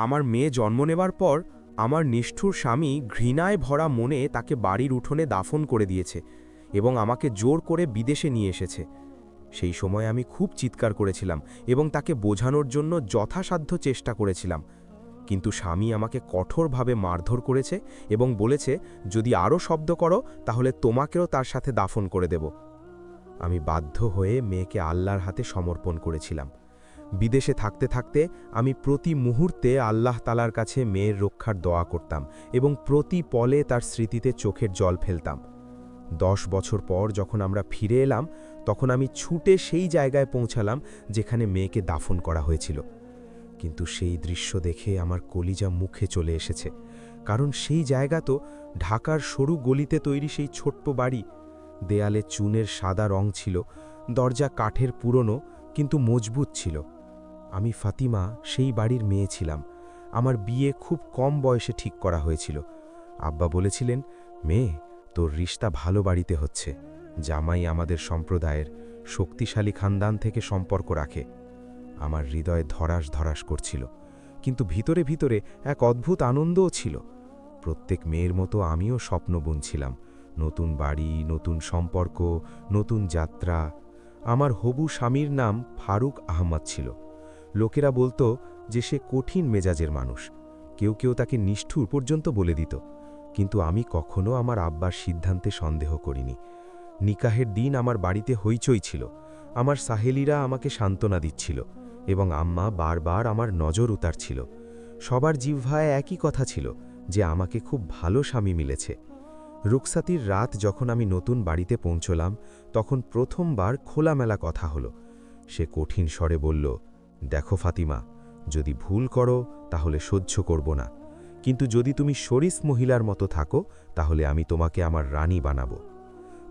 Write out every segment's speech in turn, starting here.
আমার মেয়ে জন্ম নেবার পর আমার নিষ্ঠুর স্বামী ঘৃণায় ভরা মনে তাকে বাড়ির উঠোনে দাফন করে দিয়েছে এবং আমাকে জোর করে বিদেশে নিয়ে এসেছে। সেই সময় আমি খুব চিৎকার করেছিলাম এবং তাকে বোঝানোর জন্য যথাসাধ্য চেষ্টা করেছিলাম। কিন্তু স্বামী আমাকে কঠোরভাবে মারধর করেছে এবং বলেছে, যদি আরও শব্দ করো, তাহলে তোমাকেও তার সাথে দাফন করে দেব। আমি বাধ্য হয়ে মেয়েকে আল্লাহর হাতে সমর্পণ করেছিলাম। বিদেশে থাকতে থাকতে আমি প্রতি মুহূর্তে আল্লাহ তালার কাছে মেয়ের রক্ষার দোয়া করতাম এবং প্রতি পলে তার স্মৃতিতে চোখের জল ফেলতাম। দশ বছর পর যখন আমরা ফিরে এলাম, তখন আমি ছুটে সেই জায়গায় পৌঁছালাম যেখানে মেয়েকে দাফন করা হয়েছিল। কিন্তু সেই দৃশ্য দেখে আমার কলিজা মুখে চলে এসেছে, কারণ সেই জায়গা তো ঢাকার সরু গলিতে তৈরি সেই ছোট্ট বাড়ি। দেয়ালে চুনের সাদা রং ছিল, দরজা কাঠের পুরনো, কিন্তু মজবুত ছিল। আমি ফাতিমা, সেই বাড়ির মেয়ে ছিলাম। আমার বিয়ে খুব কম বয়সে ঠিক করা হয়েছিল। আব্বা বলেছিলেন, মেয়ে, তোর রিশতা ভালো বাড়িতে হচ্ছে। জামাই আমাদের সম্প্রদায়ের, শক্তিশালী খানদান থেকে সম্পর্ক রাখে। আমার হৃদয়ে ধরাস ধরাস করছিল, কিন্তু ভিতরে ভিতরে এক অদ্ভুত আনন্দও ছিল। প্রত্যেক মেয়ের মতো আমিও স্বপ্ন বুনছিলাম নতুন বাড়ি, নতুন সম্পর্ক, নতুন যাত্রা। আমার হবু স্বামীর নাম ফারুক আহমদ ছিল। লোকেরা বলতো যে সে কঠিন মেজাজের মানুষ। কেউ কেউ তাকে নিষ্ঠুর পর্যন্ত বলে দিত। কিন্তু আমি কখনো আমার আব্বার সিদ্ধান্তে সন্দেহ করিনি। নিকাহের দিন আমার বাড়িতে হইচই ছিল। আমার সাহেলিরা আমাকে সান্ত্বনা দিচ্ছিল এবং আম্মা বারবার আমার নজর উতারছিল সবার জিহ্বায় একই কথা ছিল যে আমাকে খুব ভালো স্বামী মিলেছে। রুকসাতির রাত যখন আমি নতুন বাড়িতে পৌঁছলাম, তখন প্রথমবার খোলামেলা কথা হলো। সে কঠিন স্বরে বলল দেখো ফাতিমা, যদি ভুল করো তাহলে সহ্য করব না। কিন্তু যদি তুমি শরিস মহিলার মতো থাকো, তাহলে আমি তোমাকে আমার রানী বানাবো।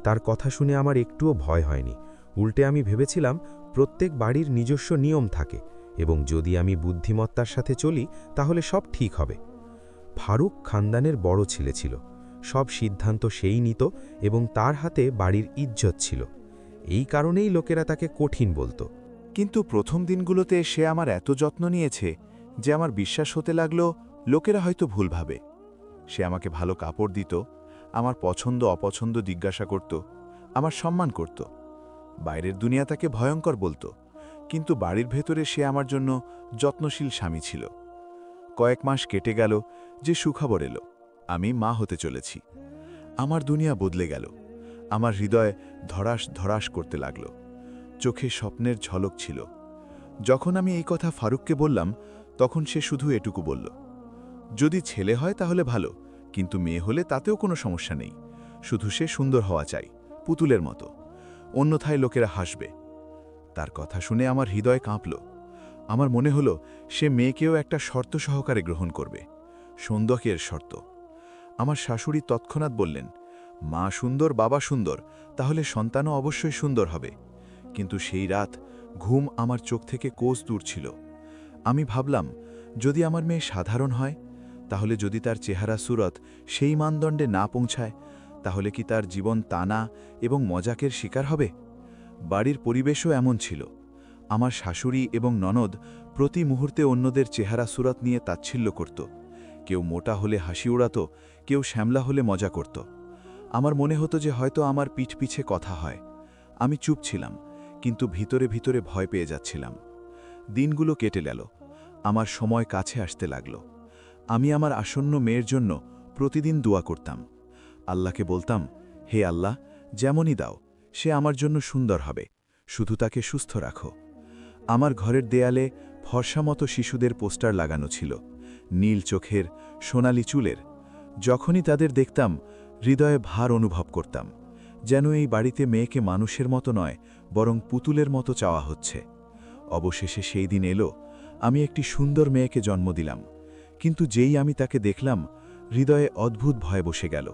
তার কথা শুনে আমার একটুও ভয় হয়নি। উল্টে আমি ভেবেছিলাম, প্রত্যেক বাড়ির নিজস্ব নিয়ম থাকে এবং যদি আমি বুদ্ধিমত্তার সাথে চলি, তাহলে সব ঠিক হবে। ফারুক খানদানের বড় ছেলে ছিল। সব সিদ্ধান্ত সেই নিত এবং তার হাতে বাড়ির ইজ্জত ছিল। এই কারণেই লোকেরা তাকে কঠিন বলতো। কিন্তু প্রথম দিনগুলোতে সে আমার এত যত্ন নিয়েছে যে আমার বিশ্বাস হতে লাগল লোকেরা হয়তো ভুল ভাবে। সে আমাকে ভালো কাপড় দিত, আমার পছন্দ অপছন্দ জিজ্ঞাসা করত, আমার সম্মান করত। বাইরের দুনিয়া তাকে ভয়ঙ্কর বলতো, কিন্তু বাড়ির ভেতরে সে আমার জন্য যত্নশীল স্বামী ছিল। কয়েক মাস কেটে গেল যে সুখবর এলো, আমি মা হতে চলেছি। আমার দুনিয়া বদলে গেল, আমার হৃদয় ধরাস ধরাস করতে লাগল। চোখে স্বপ্নের ঝলক ছিল। যখন আমি এই কথা ফারুককে বললাম, তখন সে শুধু এটুকু বলল, যদি ছেলে হয় তাহলে ভালো, কিন্তু মেয়ে হলে তাতেও কোনো সমস্যা নেই। শুধু সে সুন্দর হওয়া চাই, পুতুলের মতো। অন্যথায় লোকেরা হাসবে। তার কথা শুনে আমার হৃদয় কাঁপল। আমার মনে হলো, সে মেয়েকেও একটা শর্ত সহকারে গ্রহণ করবে। সৌন্দর্যের শর্ত। আমার শাশুড়ি তৎক্ষণাৎ বললেন, মা সুন্দর, বাবা সুন্দর, তাহলে সন্তানও অবশ্যই সুন্দর হবে। কিন্তু সেই রাত ঘুম আমার চোখ থেকে কোষ দূর ছিল। আমি ভাবলাম, যদি আমার মেয়ে সাধারণ হয়, তাহলে যদি তার চেহারা সুরত সেই মানদণ্ডে না পৌঁছায়, তাহলে কি তার জীবন তানা এবং মজাকের শিকার হবে? বাড়ির পরিবেশও এমন ছিল। আমার শাশুড়ি এবং ননদ প্রতি মুহূর্তে অন্যদের চেহারা সুরত নিয়ে তাচ্ছিল্য করত। কেউ মোটা হলে হাসি উড়াত, কেউ শ্যামলা হলে মজা করত। আমার মনে হতো যে হয়তো আমার পিঠ পিছে কথা হয়। আমি চুপ ছিলাম। কিন্তু ভিতরে ভিতরে ভয় পেয়ে যাচ্ছিলাম। দিনগুলো কেটে গেল। আমার সময় কাছে আসতে লাগল। আমি আমার আসন্ন মেয়ের জন্য প্রতিদিন দোয়া করতাম। আল্লাহকে বলতাম, হে আল্লাহ, যেমনই দাও, সে আমার জন্য সুন্দর হবে। শুধু তাকে সুস্থ রাখো। আমার ঘরের দেয়ালে ফর্সা মতো শিশুদের পোস্টার লাগানো ছিল, নীল চোখের সোনালি চুলের। যখনই তাদের দেখতাম, হৃদয়ে ভার অনুভব করতাম। যেন এই বাড়িতে মেয়েকে মানুষের মতো নয়, বরং পুতুলের মতো চাওয়া হচ্ছে। অবশেষে সেই দিন এলো, আমি একটি সুন্দর মেয়েকে জন্ম দিলাম। কিন্তু যেই আমি তাকে দেখলাম, হৃদয়ে অদ্ভুত ভয় বসে গেল।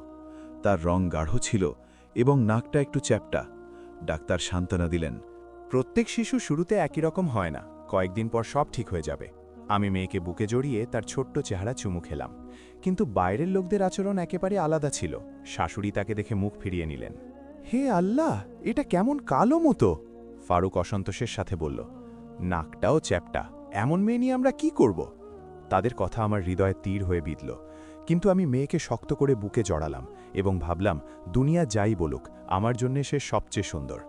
তার রং গাঢ় ছিল এবং নাকটা একটু চ্যাপটা। ডাক্তার সান্ত্বনা দিলেন, প্রত্যেক শিশু শুরুতে একই রকম হয় না, কয়েকদিন পর সব ঠিক হয়ে যাবে। আমি মেয়েকে বুকে জড়িয়ে তার ছোট্ট চেহারা চুমু খেলাম। কিন্তু বাইরের লোকদের আচরণ একেবারে আলাদা ছিল। শাশুড়ি তাকে দেখে মুখ ফিরিয়ে নিলেন। হে আল্লাহ, এটা কেমন কালো মতো। ফারুক অসন্তোষের সাথে বলল, নাকটাও চ্যাপটা, এমন মেয়ে নিয়ে আমরা কি করব? তাদের কথা আমার হৃদয়ে তীর হয়ে বিঁধল, কিন্তু আমি মেয়েকে শক্ত করে বুকে জড়ালাম এবং ভাবলাম, দুনিয়া যাই বলুক, আমার জন্যে সে সবচেয়ে সুন্দর।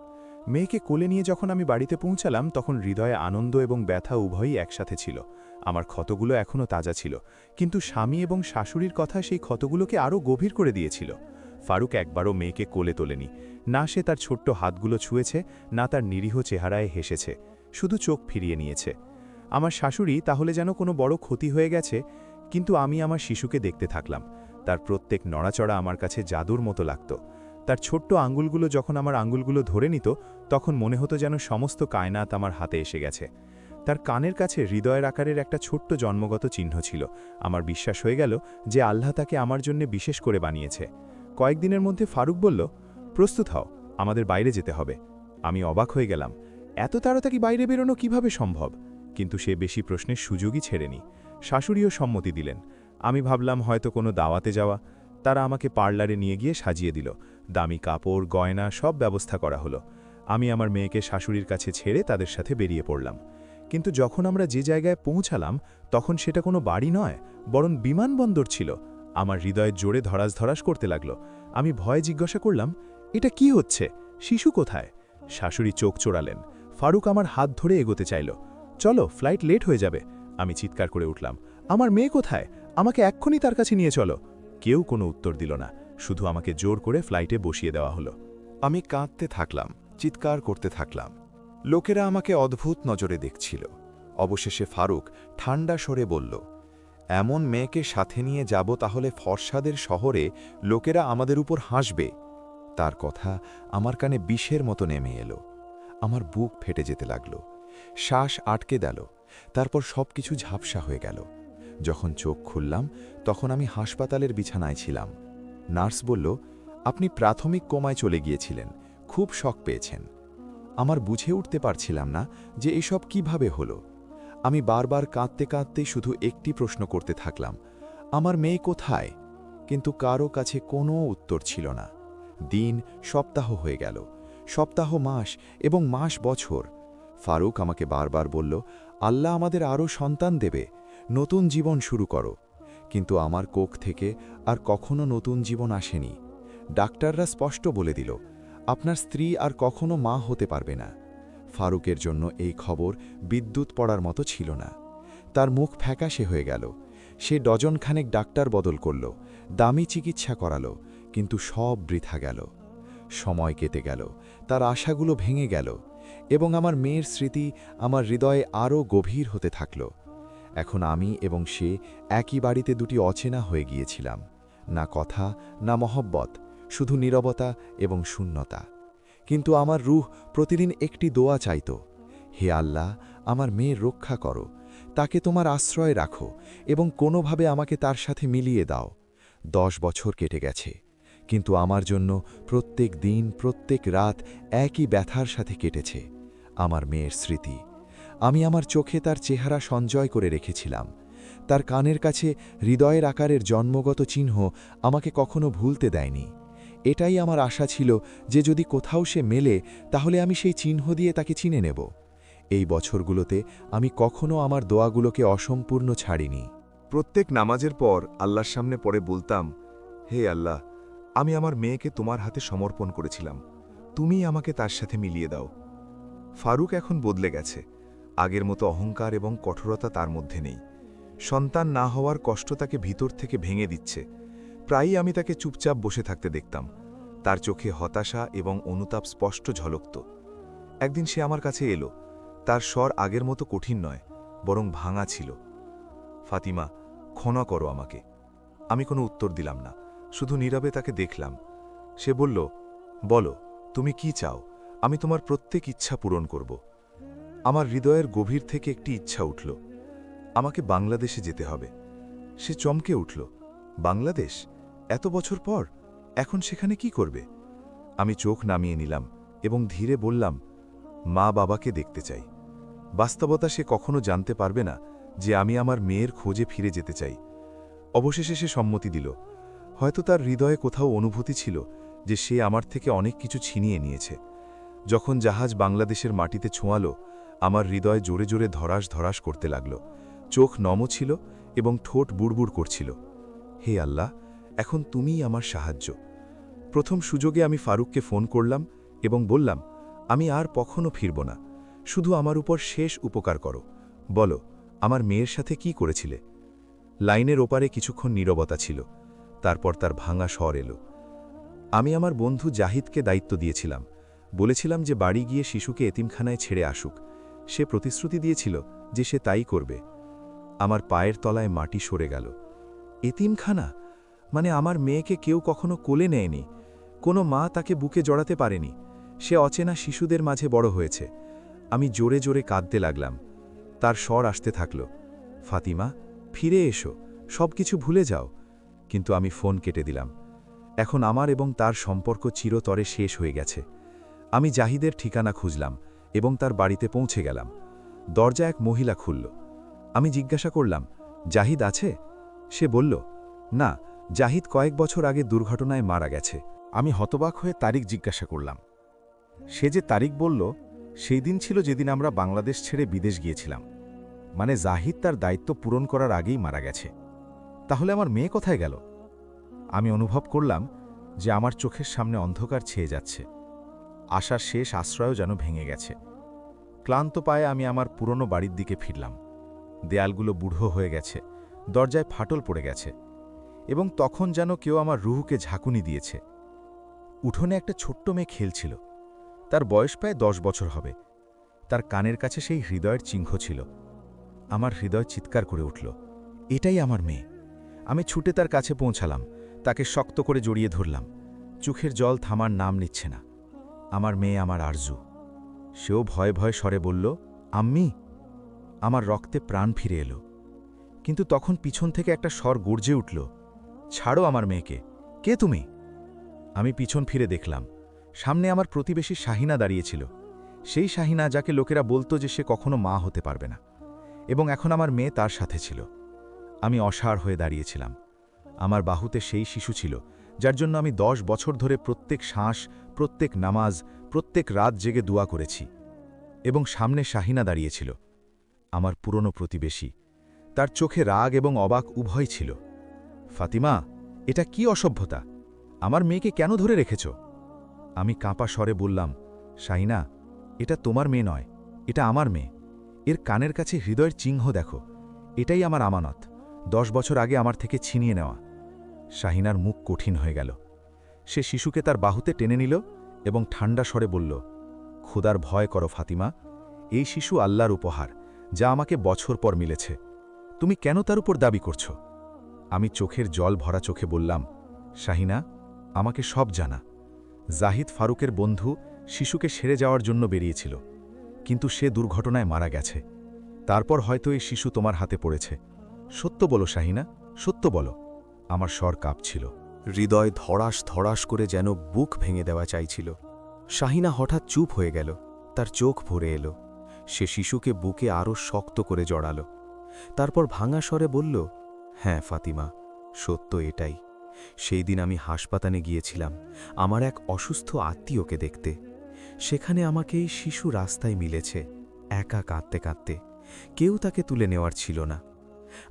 মেয়েকে কোলে নিয়ে যখন আমি বাড়িতে পৌঁছালাম, তখন হৃদয়ে আনন্দ এবং ব্যথা উভয়ই একসাথে ছিল। আমার ক্ষতগুলো এখনও তাজা ছিল, কিন্তু স্বামী এবং শাশুড়ির কথা সেই ক্ষতগুলোকে আরও গভীর করে দিয়েছিল। ফারুক একবারও মেয়েকে কোলে তোলেনি। না সে তার ছোট্ট হাতগুলো ছুঁয়েছে, না তার নিরীহ চেহারায় হেসেছে। শুধু চোখ ফিরিয়ে নিয়েছে। আমার শাশুড়ি তাহলে যেন কোনো বড় ক্ষতি হয়ে গেছে, কিন্তু আমি আমার শিশুকে দেখতে থাকলাম। তার প্রত্যেক নড়াচড়া আমার কাছে জাদুর মতো লাগত। তার ছোট্ট আঙ্গুলগুলো যখন আমার আঙ্গুলগুলো ধরে নিত, তখন মনে হতো যেন সমস্ত কায়নাত আমার হাতে এসে গেছে। তার কানের কাছে হৃদয়ের আকারের একটা ছোট্ট জন্মগত চিহ্ন ছিল। আমার বিশ্বাস হয়ে গেল যে আল্লাহ তাকে আমার জন্য বিশেষ করে বানিয়েছে। কয়েকদিনের মধ্যে ফারুক বলল, প্রস্তুত হও, আমাদের বাইরে যেতে হবে। আমি অবাক হয়ে গেলাম, এত তাড়াতাড়ি বাইরে বেরোনো কীভাবে সম্ভব? কিন্তু সে বেশি প্রশ্নের সুযোগই ছেড়েনি। শাশুড়িও সম্মতি দিলেন। আমি ভাবলাম, হয়তো কোনো দাওয়াতে যাওয়া। তারা আমাকে পার্লারে নিয়ে গিয়ে সাজিয়ে দিল। দামি কাপড়, গয়না, সব ব্যবস্থা করা হলো। আমি আমার মেয়েকে শাশুড়ির কাছে ছেড়ে তাদের সাথে বেরিয়ে পড়লাম। কিন্তু যখন আমরা যে জায়গায় পৌঁছালাম, তখন সেটা কোনো বাড়ি নয়, বরং বিমানবন্দর ছিল। আমার হৃদয়ে জোরে ধরাস ধরাস করতে লাগল। আমি ভয়ে জিজ্ঞাসা করলাম, এটা কি হচ্ছে? শিশু কোথায়? শাশুড়ি চোখ চোড়ালেন। ফারুক আমার হাত ধরে এগোতে চাইল। চলো, ফ্লাইট লেট হয়ে যাবে। আমি চিৎকার করে উঠলাম। আমার মেয়ে কোথায়? আমাকে এক্ষুনি তার কাছে নিয়ে চলো। কেউ কোনো উত্তর দিল না। শুধু আমাকে জোর করে ফ্লাইটে বসিয়ে দেওয়া হলো। আমি কাঁদতে থাকলাম, চিৎকার করতে থাকলাম। লোকেরা আমাকে অদ্ভুত নজরে দেখছিল। অবশেষে ফারুক ঠান্ডা সরে বলল এমন মেয়েকে সাথে নিয়ে যাব তাহলে ফর্সাদের শহরে লোকেরা আমাদের উপর হাসবে। তার কথা আমার কানে বিষের মতো নেমে এলো। আমার বুক ফেটে যেতে লাগল। শ্বাস আটকে গেল। তারপর সব কিছু ঝাপসা হয়ে গেল। যখন চোখ খুললাম, তখন আমি হাসপাতালের বিছানায় ছিলাম। নার্স বলল, আপনি প্রাথমিক কোমায় চলে গিয়েছিলেন। খুব শখ পেয়েছেন। আমার বুঝে উঠতে পারছিলাম না যে এসব কীভাবে হলো। আমি বারবার কাঁদতে কাঁদতে শুধু একটি প্রশ্ন করতে থাকলাম, আমার মেয়ে কোথায়? কিন্তু কারও কাছে কোনো উত্তর ছিল না। দিন, সপ্তাহ হয়ে গেল, সপ্তাহ মাস এবং মাস বছর। ফারুক আমাকে বারবার বলল, আল্লাহ আমাদের আরও সন্তান দেবে, নতুন জীবন শুরু করো। কিন্তু আমার কোখ থেকে আর কখনো নতুন জীবন আসেনি। ডাক্তাররা স্পষ্ট বলে দিল, আপনার স্ত্রী আর কখনো মা হতে পারবে না। ফারুকের জন্য এই খবর বিদ্যুৎ পড়ার মতো ছিল না। তার মুখ ফ্যাকাশে হয়ে গেল। সে ডজনখানেক ডাক্তার বদল করল, দামি চিকিৎসা করালো, কিন্তু সব বৃথা গেল। সময় কেটে গেল, তার আশাগুলো ভেঙে গেল, এবং আমার মেয়ের স্মৃতি আমার হৃদয়ে আরও গভীর হতে থাকল। এখন আমি এবং সে একই বাড়িতে দুটি অচেনা হয়ে গিয়েছিলাম, না কথা, না মহব্বত, শুধু নীরবতা এবং শূন্যতা। কিন্তু আমার রুহ প্রতিদিন একটি দোয়া চাইত, হে আল্লাহ, আমার মেয়ের রক্ষা করো, তাকে তোমার আশ্রয় রাখো এবং কোনোভাবে আমাকে তার সাথে মিলিয়ে দাও। দশ বছর কেটে গেছে, কিন্তু আমার জন্য প্রত্যেক দিন, প্রত্যেক রাত একই ব্যথার সাথে কেটেছে। আমার মেয়ের স্মৃতি, আমি আমার চোখে তার চেহারা সঞ্চয় করে রেখেছিলাম। তার কানের কাছে হৃদয়ের আকারের জন্মগত চিহ্ন আমাকে কখনো ভুলতে দেয়নি। এটাই আমার আশা ছিল যে যদি কোথাও সে মেলে, তাহলে আমি সেই চিহ্ন দিয়ে তাকে চিনে নেব। এই বছরগুলোতে আমি কখনো আমার দোয়াগুলোকে অসম্পূর্ণ ছাড়িনি। প্রত্যেক নামাজের পর আল্লাহর সামনে পড়ে বলতাম, হে আল্লাহ, আমি আমার মেয়েকে তোমার হাতে সমর্পণ করেছিলাম। তুমিই আমাকে তার সাথে মিলিয়ে দাও। ফারুক এখন বদলে গেছে। আগের মতো অহংকার এবং কঠোরতা তার মধ্যে নেই। সন্তান না হওয়ার কষ্ট তাকে ভিতর থেকে ভেঙে দিচ্ছে। প্রায়ই আমি তাকে চুপচাপ বসে থাকতে দেখতাম। তার চোখে হতাশা এবং অনুতাপ স্পষ্ট ঝলকত। একদিন সে আমার কাছে এলো। তার স্বর আগের মতো কঠিন নয়, বরং ভাঙা ছিল। ফাতিমা, ক্ষমা করো আমাকে। আমি কোনো উত্তর দিলাম না, শুধু নীরবে তাকে দেখলাম। সে বলল, বলো, তুমি কি চাও? আমি তোমার প্রত্যেক ইচ্ছা পূরণ করব। আমার হৃদয়ের গভীর থেকে একটি ইচ্ছা উঠল। আমাকে বাংলাদেশে যেতে হবে। সে চমকে উঠল, বাংলাদেশ? এত বছর পর, এখন সেখানে কি করবে? আমি চোখ নামিয়ে নিলাম এবং ধীরে বললাম, মা বাবাকে দেখতে চাই। বাস্তবতা সে কখনো জানতে পারবে না যে আমি আমার মেয়ের খোঁজে ফিরে যেতে চাই। অবশেষে সে সম্মতি দিল। হয়তো তার হৃদয়ে কোথাও অনুভূতি ছিল যে সে আমার থেকে অনেক কিছু ছিনিয়ে নিয়েছে। যখন জাহাজ বাংলাদেশের মাটিতে ছোঁয়ালো, আমার হৃদয় জোরে জোরে ধরাস ধরাস করতে লাগল। চোখ নম ছিল এবং ঠোঁট বুড়বুড় করছিল। হে আল্লাহ এখন তুমিই আমার সাহায্য। প্রথম সুযোগে আমি ফারুককে ফোন করলাম এবং বললাম, আমি আর কখনো ফিরব না। শুধু আমার উপর শেষ উপকার করো। বলো, আমার মেয়ের সাথে কি করেছিলে? লাইনের ওপারে কিছুক্ষণ নীরবতা ছিল। তারপর তার ভাঙা স্বর এলো। আমি আমার বন্ধু জাহিদকে দায়িত্ব দিয়েছিলাম। বলেছিলাম যে বাড়ি গিয়ে শিশুকে এতিমখানায় ছেড়ে আসুক। সে প্রতিশ্রুতি দিয়েছিল যে সে তাই করবে। আমার পায়ের তলায় মাটি সরে গেল। এতিমখানা? মানে আমার মেয়েকে কেউ কখনো কোলে নেয়নি। কোনো মা তাকে বুকে জড়াতে পারেনি। সে অচেনা শিশুদের মাঝে বড় হয়েছে। আমি জোরে জোরে কাঁদতে লাগলাম। তার স্বর আসতে থাকল। ফাতিমা, ফিরে এসো। সব কিছু ভুলে যাও। কিন্তু আমি ফোন কেটে দিলাম। এখন আমার এবং তার সম্পর্ক চিরতরে শেষ হয়ে গেছে। আমি জাহিদের ঠিকানা খুঁজলাম এবং তার বাড়িতে পৌঁছে গেলাম। দরজা এক মহিলা খুলল। আমি জিজ্ঞাসা করলাম, জাহিদ আছে? সে বলল, না। জাহিদ কয়েক বছর আগে দুর্ঘটনায় মারা গেছে। আমি হতবাক হয়ে তারিখ জিজ্ঞাসা করলাম। সে যে তারিখ বলল, সেই দিন ছিল যেদিন আমরা বাংলাদেশ ছেড়ে বিদেশ গিয়েছিলাম। মানে জাহিদ তার দায়িত্ব পূরণ করার আগেই মারা গেছে। তাহলে আমার মেয়ে কোথায় গেল? আমি অনুভব করলাম যে আমার চোখের সামনে অন্ধকার ছেয়ে যাচ্ছে। আশার শেষ আশ্রয়ও যেন ভেঙে গেছে। ক্লান্ত পায়ে আমি আমার পুরনো বাড়ির দিকে ফিরলাম। দেয়ালগুলো বুড়ো হয়ে গেছে। দরজায় ফাটল পড়ে গেছে। এবং তখন যেন কেউ আমার রুহুকে ঝাঁকুনি দিয়েছে। উঠোনে একটা ছোট্ট মেয়ে খেলছিল। তার বয়স প্রায় দশ বছর হবে। তার কানের কাছে সেই হৃদয়ের চিহ্ন ছিল। আমার হৃদয় চিৎকার করে উঠল, এটাই আমার মেয়ে। আমি ছুটে তার কাছে পৌঁছালাম। তাকে শক্ত করে জড়িয়ে ধরলাম। চোখের জল থামার নাম নিচ্ছে না। আমার মেয়ে আমার আরজু। সেও ভয়ে ভয়ে স্বরে বলল, আম্মি! আমার রক্তে প্রাণ ফিরে এলো। কিন্তু তখন পিছন থেকে একটা স্বর গর্জে উঠল। ছাড়ো আমার মেয়েকে। কে তুমি? আমি পিছন ফিরে দেখলাম। সামনে আমার প্রতিবেশী শাহিনা দাঁড়িয়েছিল। সেই শাহিনা যাকে লোকেরা বলতো যে সে কখনো মা হতে পারবে না। এবং এখন আমার মেয়ে তার সাথে ছিল। আমি অসাড় হয়ে দাঁড়িয়েছিলাম। আমার বাহুতে সেই শিশু ছিল, যার জন্য আমি দশ বছর ধরে প্রত্যেক শ্বাস, প্রত্যেক নামাজ, প্রত্যেক রাত জেগে দোয়া করেছি। এবং সামনে শাহিনা দাঁড়িয়েছিল। আমার পুরনো প্রতিবেশী। তার চোখে রাগ এবং অবাক উভয় ছিল। ফাতিমা, এটা কি অসভ্যতা? আমার মেয়েকে কেন ধরে রেখেছ? আমি কাঁপা স্বরে বললাম, শাহিনা, এটা তোমার মেয়ে নয়, এটা আমার মেয়ে। এর কানের কাছে হৃদয়ের চিহ্ন দেখো, এটাই আমার আমানত, দশ বছর আগে আমার থেকে ছিনিয়ে নেওয়া। শাহিনার মুখ কঠিন হয়ে গেল। সে শিশুকে তার বাহুতে টেনে নিল এবং ঠান্ডা স্বরে বলল, খুদার ভয় করো ফাতিমা, এই শিশু আল্লাহর উপহার, যা আমাকে বছর পর মিলেছে। তুমি কেন তার উপর দাবি করছ? আমি চোখের জল ভরা চোখে বললাম, শাহিনা, আমাকে সব জানা। জাহিদ ফারুকের বন্ধু শিশুকে সেরে যাওয়ার জন্য বেরিয়েছিল, কিন্তু সে দুর্ঘটনায় মারা গেছে। তারপর হয়তো এই শিশু তোমার হাতে পড়েছে। সত্য বলো, শাহিনা, সত্য বলো। আমার স্বর কাঁপছিল। হৃদয় ধড়াস ধড়াস করে যেন বুক ভেঙে দেওয়া চাইছিল। শাহিনা হঠাৎ চুপ হয়ে গেল। তার চোখ ভরে এলো। সে শিশুকে বুকে আরও শক্ত করে জড়াল। তারপর ভাঙা স্বরে বলল হ্যাঁ ফাতিমা, সত্য এটাই। সেই দিন আমি হাসপাতালে গিয়েছিলাম, আমার এক অসুস্থ আত্মীয়কে দেখতে। সেখানে আমাকে এই শিশু রাস্তায় মিলেছে, একা কাঁদতে কাঁদতে। কেউ তাকে তুলে নেওয়ার ছিল না।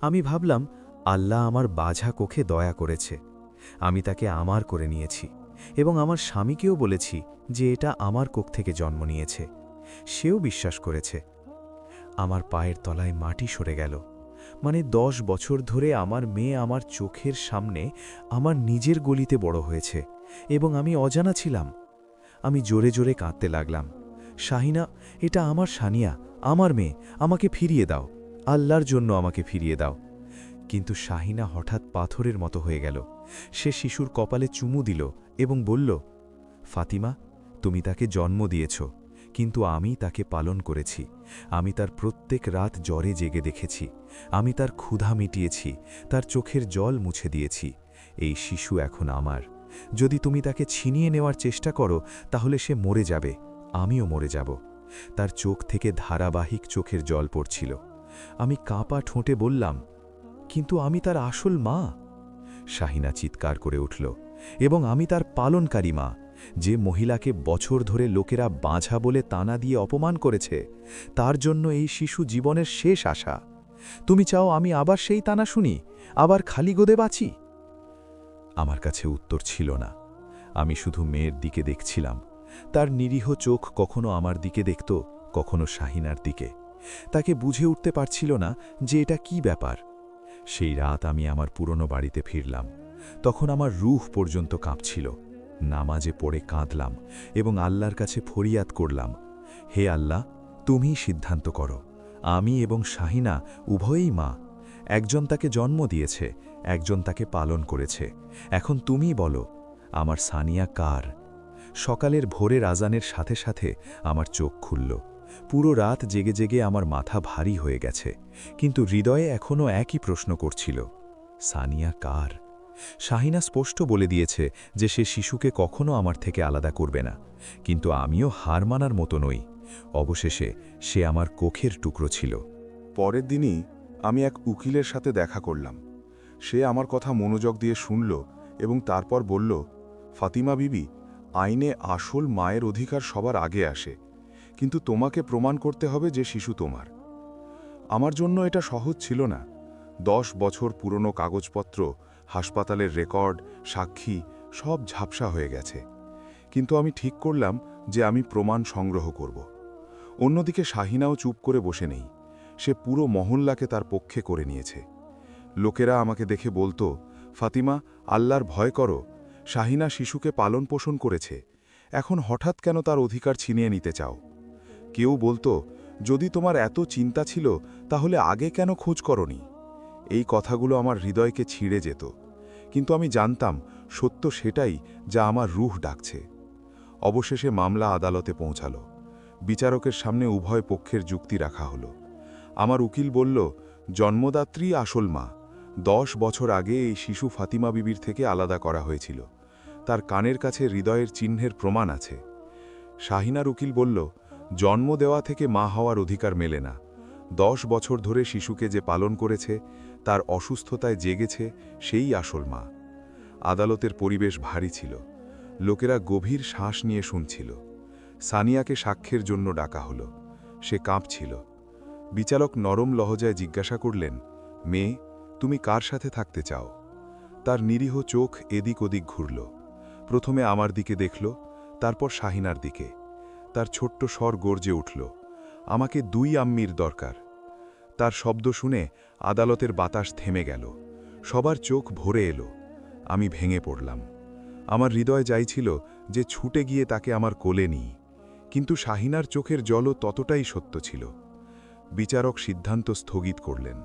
আমি ভাবলাম, আল্লাহ আমার বাঝা কোখে দয়া করেছে। আমি তাকে আমার করে নিয়েছি এবং আমার স্বামীকেও বলেছি যে এটা আমার কোখ থেকে জন্ম নিয়েছে। সেও বিশ্বাস করেছে। আমার পায়ের তলায় মাটি সরে গেল। মানে দশ বছর ধরে আমার মেয়ে আমার চোখের সামনে আমার নিজের গলিতে বড় হয়েছে এবং আমি অজানা ছিলাম। আমি জোরে জোরে কাঁদতে লাগলাম। শাহিনা, এটা আমার সানিয়া, আমার মেয়ে, আমাকে ফিরিয়ে দাও। আল্লাহর জন্য আমাকে ফিরিয়ে দাও। কিন্তু শাহিনা হঠাৎ পাথরের মতো হয়ে গেল। সে শিশুর কপালে চুমু দিল এবং বলল, ফাতিমা, তুমি তাকে জন্ম দিয়েছ। কিন্তু আমি তাকে পালন করেছি। আমি তার প্রত্যেক রাত জ্বরে জেগে দেখেছি। আমি তার ক্ষুধা মিটিয়েছি। তার চোখের জল মুছে দিয়েছি। এই শিশু এখন আমার। যদি তুমি তাকে ছিনিয়ে নেওয়ার চেষ্টা করো, তাহলে সে মরে যাবে। আমিও মরে যাব। তার চোখ থেকে ধারাবাহিক চোখের জল পড়ছিল। আমি কাঁপা ঠোঁটে বললাম, কিন্তু আমি তার আসল মা? শাহিনা চিৎকার করে উঠল, এবং আমি তার পালনকারী মা। যে মহিলাকে বছর ধরে লোকেরা বাঁঝা বলে তানা দিয়ে অপমান করেছে, তার জন্য এই শিশু জীবনের শেষ আশা। তুমি চাও আমি আবার সেই তানা শুনি, আবার খালি গোদে বাঁচি? আমার কাছে উত্তর ছিল না। আমি শুধু মেয়ের দিকে দেখছিলাম। তার নিরীহ চোখ কখনো আমার দিকে দেখত, কখনো শাহিনার দিকে। তাকে বুঝে উঠতে পারছিল না যে এটা কি ব্যাপার। সেই রাত আমি আমার পুরনো বাড়িতে ফিরলাম। তখন আমার রুহ পর্যন্ত কাঁপছিল। নামাজে পড়ে কাঁদলাম এবং আল্লাহর কাছে ফরিয়াদ করলাম, হে আল্লাহ, তুমি সিদ্ধান্ত করো, আমি এবং শাহিনা উভয়েই মা। একজন তাকে জন্ম দিয়েছে, একজন তাকে পালন করেছে। এখন তুমি বলো, আমার সানিয়া কার? সকালের ভোরের আজানের সাথে সাথে আমার চোখ খুলল। পুরো রাত জেগে জেগে আমার মাথা ভারী হয়ে গেছে, কিন্তু হৃদয়ে এখনও একই প্রশ্ন করছিল, সানিয়া কার? শাহিনা স্পষ্ট বলে দিয়েছে যে সে শিশুকে কখনো আমার থেকে আলাদা করবে না, কিন্তু আমিও হার মানার মতো নই। অবশেষে সে আমার কোখের টুকরো ছিল। পরের দিনই আমি এক উকিলের সাথে দেখা করলাম। সে আমার কথা মনোযোগ দিয়ে শুনল এবং তারপর বলল, ফাতিমা বিবি, আইনে আসল মায়ের অধিকার সবার আগে আসে, কিন্তু তোমাকে প্রমাণ করতে হবে যে শিশু তোমার। আমার জন্য এটা সহজ ছিল না। দশ বছর পুরনো কাগজপত্র হাসপাতালের রেকর্ড, সাক্ষী, সব ঝাপসা হয়ে গেছে। কিন্তু আমি ঠিক করলাম যে আমি প্রমাণ সংগ্রহ করব। অন্যদিকে শাহিনাও চুপ করে বসে নেই। সে পুরো মহল্লাকে তার পক্ষে করে নিয়েছে। লোকেরা আমাকে দেখে বলতো, ফাতিমা, আল্লাহর ভয় করো। শাহিনা শিশুকে পালন পোষণ করেছে। এখন হঠাৎ কেন তার অধিকার ছিনিয়ে নিতে চাও? কেউ বলতো, যদি তোমার এত চিন্তা ছিল, তাহলে আগে কেন খোঁজ করনি? এই কথাগুলো আমার হৃদয়কে ছিঁড়ে যেত। কিন্তু আমি জানতাম সত্য সেটাই যা আমার রুহ ডাকছে। অবশেষে মামলা আদালতে পৌঁছালো। বিচারকের সামনে উভয় পক্ষের যুক্তি রাখা হলো। আমার উকিল বলল, জন্মদাত্রী আসল মা। দশ বছর আগে এই শিশু ফাতিমা বিবির থেকে আলাদা করা হয়েছিল। তার কানের কাছে হৃদয়ের চিহ্নের প্রমাণ আছে। শাহিনার উকিল বলল, জন্ম দেওয়া থেকে মা হওয়ার অধিকার মেলে না। দশ বছর ধরে শিশুকে যে পালন করেছে তার অসুস্থতায় জেগেছে সেই আসল মা। আদালতের পরিবেশ ভারী ছিল। লোকেরা গভীর শ্বাস নিয়ে শুনছিল। সানিয়াকে সাক্ষ্যের জন্য ডাকা হলো। সে কাঁপছিল। বিচারক নরম লহজায় জিজ্ঞাসা করলেন, মেয়ে, তুমি কার সাথে থাকতে চাও? তার নিরীহ চোখ এদিক ওদিক ঘুরল। প্রথমে আমার দিকে দেখল, তারপর শাহিনার দিকে। তার ছোট্ট স্বর গর্জে উঠল, আমাকে দুই আম্মির দরকার। তার শব্দ শুনে আদালতের বাতাস থেমে গেল। সবার চোখ ভরে এলো। আমি ভেঙে পড়লাম। আমার হৃদয় চাইছিল যে ছুটে গিয়ে তাকে আমার কোলে নিই। কিন্তু শাহিনার চোখের জলও ততটাই সত্য ছিল। বিচারক সিদ্ধান্ত স্থগিত করলেন।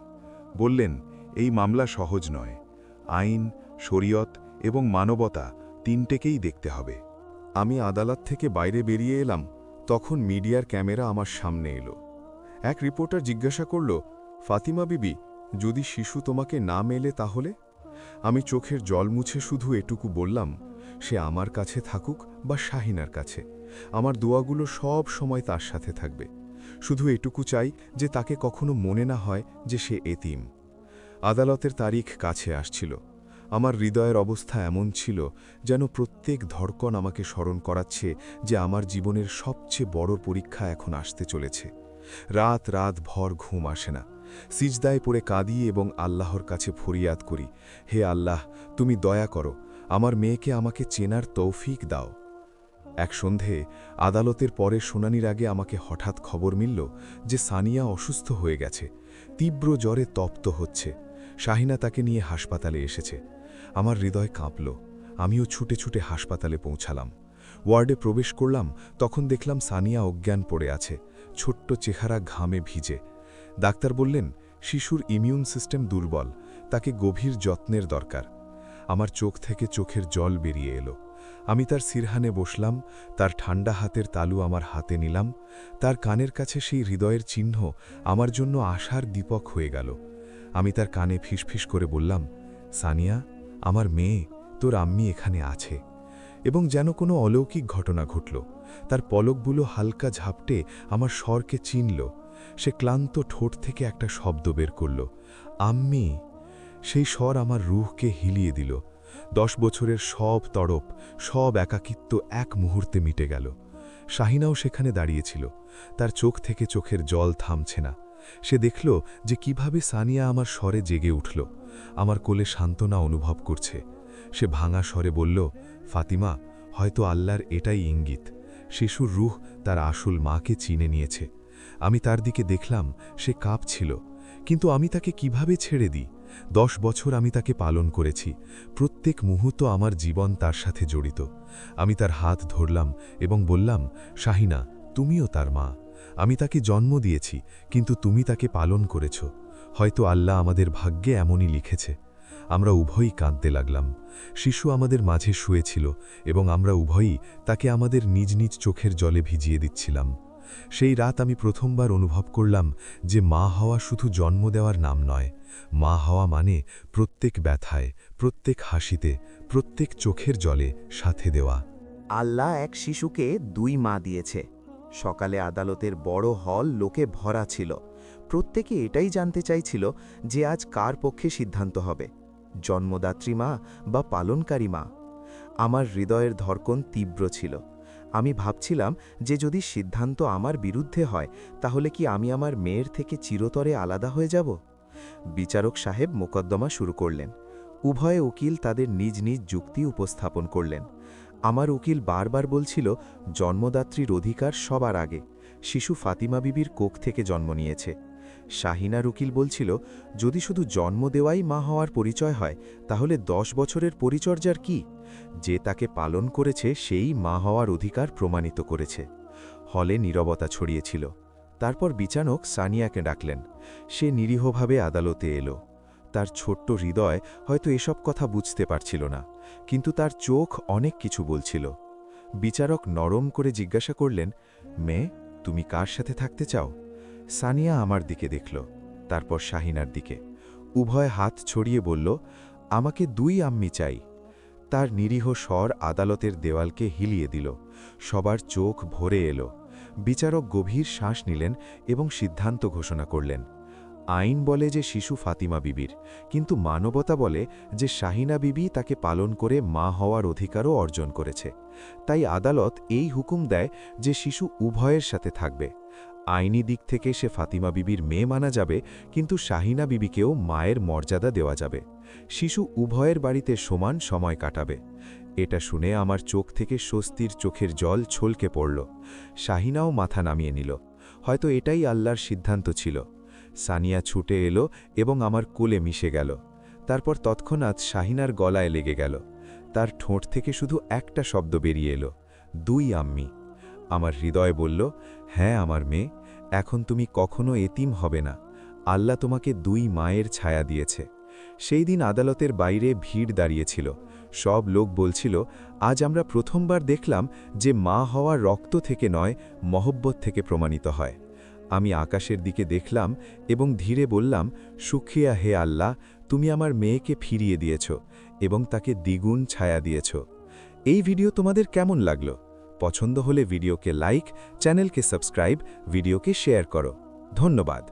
বললেন, এই মামলা সহজ নয়। আইন, শরীয়ত এবং মানবতা তিনটেকেই দেখতে হবে। আমি আদালত থেকে বাইরে বেরিয়ে এলাম, তখন মিডিয়ার ক্যামেরা আমার সামনে এলো। এক রিপোর্টার জিজ্ঞাসা করল, ফাতিমা বিবি, যদি শিশু তোমাকে না মেলে তাহলে? আমি চোখের জল মুছে শুধু এটুকু বললাম, সে আমার কাছে থাকুক বা শাহিনার কাছে। আমার দোয়াগুলো সব সময় তার সাথে থাকবে। শুধু এটুকু চাই যে তাকে কখনো মনে না হয় যে সে এতিম। আদালতের তারিখ কাছে আসছিল। আমার হৃদয়ের অবস্থা এমন ছিল যেন প্রত্যেক ধড়কন আমাকে স্মরণ করাচ্ছে যে আমার জীবনের সবচেয়ে বড় পরীক্ষা এখন আসতে চলেছে। রাত রাত ভর ঘুম আসে না। সিজদায় পড়ে কাঁদি এবং আল্লাহর কাছে ফরিয়াদ করি, হে আল্লাহ, তুমি দয়া করো, আমার মেয়েকে আমাকে চেনার তৌফিক দাও। এক সন্ধে আদালতের পরে শুনানির আগে আমাকে হঠাৎ খবর মিলল যে সানিয়া অসুস্থ হয়ে গেছে, তীব্র জ্বরে তপ্ত হচ্ছে। শাহিনা তাকে নিয়ে হাসপাতালে এসেছে। আমার হৃদয় কাঁপল, আমিও ছুটে ছুটে হাসপাতালে পৌঁছালাম। ওয়ার্ডে প্রবেশ করলাম, তখন দেখলাম সানিয়া অজ্ঞান পড়ে আছে। ছোট্ট চেহারা ঘামে ভিজে। ডাক্তার বললেন, শিশুর ইমিউন সিস্টেম দুর্বল, তাকে গভীর যত্নের দরকার। আমার চোখ থেকে চোখের জল বেরিয়ে এলো। আমি তার সিরহানে বসলাম, তার ঠান্ডা হাতের তালু আমার হাতে নিলাম, তার কানের কাছে সেই হৃদয়ের চিহ্ন আমার জন্য আশার দীপক হয়ে গেল। আমি তার কানে ফিসফিস করে বললাম, সানিয়া, আমার মেয়ে, তোর আম্মি এখানে আছে। এবং যেন কোনো অলৌকিক ঘটনা ঘটল। তার পলকগুলো হালকা ঝাপটে আমার স্বরকে চিনল। সে ক্লান্ত ঠোঁট থেকে একটা শব্দ বের করল। আম্মি, সেই স্বর আমার রুহকে হিলিয়ে দিল। দশ বছরের সব তড়প সব একাকিত্ব এক মুহূর্তে মিটে গেল। শাহিনাও সেখানে দাঁড়িয়েছিল। তার চোখ থেকে চোখের জল থামছে না। সে দেখল যে কীভাবে সানিয়া আমার স্বরে জেগে উঠল। আমার কোলে সান্ত্বনা অনুভব করছে। সে ভাঙা স্বরে বলল, ফাতিমা, হয়তো আল্লাহর এটাই ইঙ্গিত। শিশুর রুহ তার আসল মাকে চিনে নিয়েছে। আমি তার দিকে দেখলাম, সে কাঁপছিল। কিন্তু আমি তাকে কীভাবে ছেড়ে দিই? দশ বছর আমি তাকে পালন করেছি। প্রত্যেক মুহূর্ত আমার জীবন তার সাথে জড়িত। আমি তার হাত ধরলাম এবং বললাম, শাহিনা, তুমিও তার মা। আমি তাকে জন্ম দিয়েছি, কিন্তু তুমি তাকে পালন করেছ। হয়তো আল্লাহ আমাদের ভাগ্যে এমনই লিখেছে। আমরা উভয়ই কাঁদতে লাগলাম। শিশু আমাদের মাঝে শুয়েছিল এবং আমরা উভয়ই তাকে আমাদের নিজ নিজ চোখের জলে ভিজিয়ে দিচ্ছিলাম। সেই রাত আমি প্রথমবার অনুভব করলাম যে মা হওয়া শুধু জন্ম দেওয়ার নাম নয়, মা হওয়া মানে প্রত্যেক ব্যথায়, প্রত্যেক হাসিতে, প্রত্যেক চোখের জলে সাথে দেওয়া। আল্লাহ এক শিশুকে দুই মা দিয়েছে। সকালে আদালতের বড় হল লোকে ভরা ছিল। প্রত্যেকে এটাই জানতে চাইছিল যে আজ কার পক্ষে সিদ্ধান্ত হবে। জন্মদাত্রী মা বা পালনকারী মা। আমার হৃদয়ের ধর্কন তীব্র ছিল। আমি ভাবছিলাম যে যদি সিদ্ধান্ত আমার বিরুদ্ধে হয়, তাহলে কি আমি আমার মেয়ের থেকে চিরতরে আলাদা হয়ে যাব? বিচারক সাহেব মোকদ্দমা শুরু করলেন। উভয় উকিল তাদের নিজ নিজ যুক্তি উপস্থাপন করলেন। আমার উকিল বারবার বলছিল, জন্মদাত্রীর অধিকার সবার আগে। শিশু ফাতিমা বিবির কোক থেকে জন্ম নিয়েছে। শাহিনার রুকিল বলছিল, যদি শুধু জন্ম দেওয়াই মা হওয়ার পরিচয় হয়, তাহলে দশ বছরের পরিচর্যার কি? যে তাকে পালন করেছে, সেই মা হওয়ার অধিকার প্রমাণিত করেছে। হলে নীরবতা ছড়িয়েছিল। তারপর বিচারক সানিয়াকে ডাকলেন। সে নিরীহভাবে আদালতে এলো। তার ছোট্ট হৃদয় হয়তো এসব কথা বুঝতে পারছিল না, কিন্তু তার চোখ অনেক কিছু বলছিল। বিচারক নরম করে জিজ্ঞাসা করলেন, মেয়ে, তুমি কার সাথে থাকতে চাও? সানিয়া আমার দিকে দেখল, তারপর শাহিনার দিকে। উভয় হাত ছড়িয়ে বলল, আমাকে দুই আম্মি চাই। তার নিরীহ স্বর আদালতের দেওয়ালকে হিলিয়ে দিল। সবার চোখ ভরে এলো। বিচারক গভীর শ্বাস নিলেন এবং সিদ্ধান্ত ঘোষণা করলেন। আইন বলে যে শিশু ফাতিমা বিবির, কিন্তু মানবতা বলে যে শাহিনা বিবি তাকে পালন করে মা হওয়ার অধিকারও অর্জন করেছে। তাই আদালত এই হুকুম দেয় যে শিশু উভয়ের সাথে থাকবে। আইনি দিক থেকে সে ফাতিমা বিবির মেয়ে মানা যাবে, কিন্তু শাহিনা বিবিকেও মায়ের মর্যাদা দেওয়া যাবে। শিশু উভয়ের বাড়িতে সমান সময় কাটাবে। এটা শুনে আমার চোখ থেকে স্বস্তির চোখের জল ছলকে পড়ল। শাহিনাও মাথা নামিয়ে নিল। হয়তো এটাই আল্লাহর সিদ্ধান্ত ছিল। সানিয়া ছুটে এলো এবং আমার কোলে মিশে গেল। তারপর তৎক্ষণাৎ শাহিনার গলায় লেগে গেল। তার ঠোঁট থেকে শুধু একটা শব্দ বেরিয়ে এলো। দুই আম্মি। আমার হৃদয় বলল হ্যাঁ আমার মেয়ে, এখন তুমি কখনো এতিম হবে না। আল্লাহ তোমাকে দুই মায়ের ছায়া দিয়েছে। সেই দিন আদালতের বাইরে ভিড় দাঁড়িয়েছিল। সব লোক বলছিল, আজ আমরা প্রথমবার দেখলাম যে মা হওয়া রক্ত থেকে নয়, মহব্বত থেকে প্রমাণিত হয়। আমি আকাশের দিকে দেখলাম এবং ধীরে বললাম, সুখিয়া হে আল্লাহ, তুমি আমার মেয়েকে ফিরিয়ে দিয়েছ এবং তাকে দ্বিগুণ ছায়া দিয়েছ। এই ভিডিও তোমাদের কেমন লাগল? পছন্দ হলে ভিডিওকে লাইক চ্যানেলকে সাবস্ক্রাইব ভিডিওকে শেয়ার করো। ধন্যবাদ।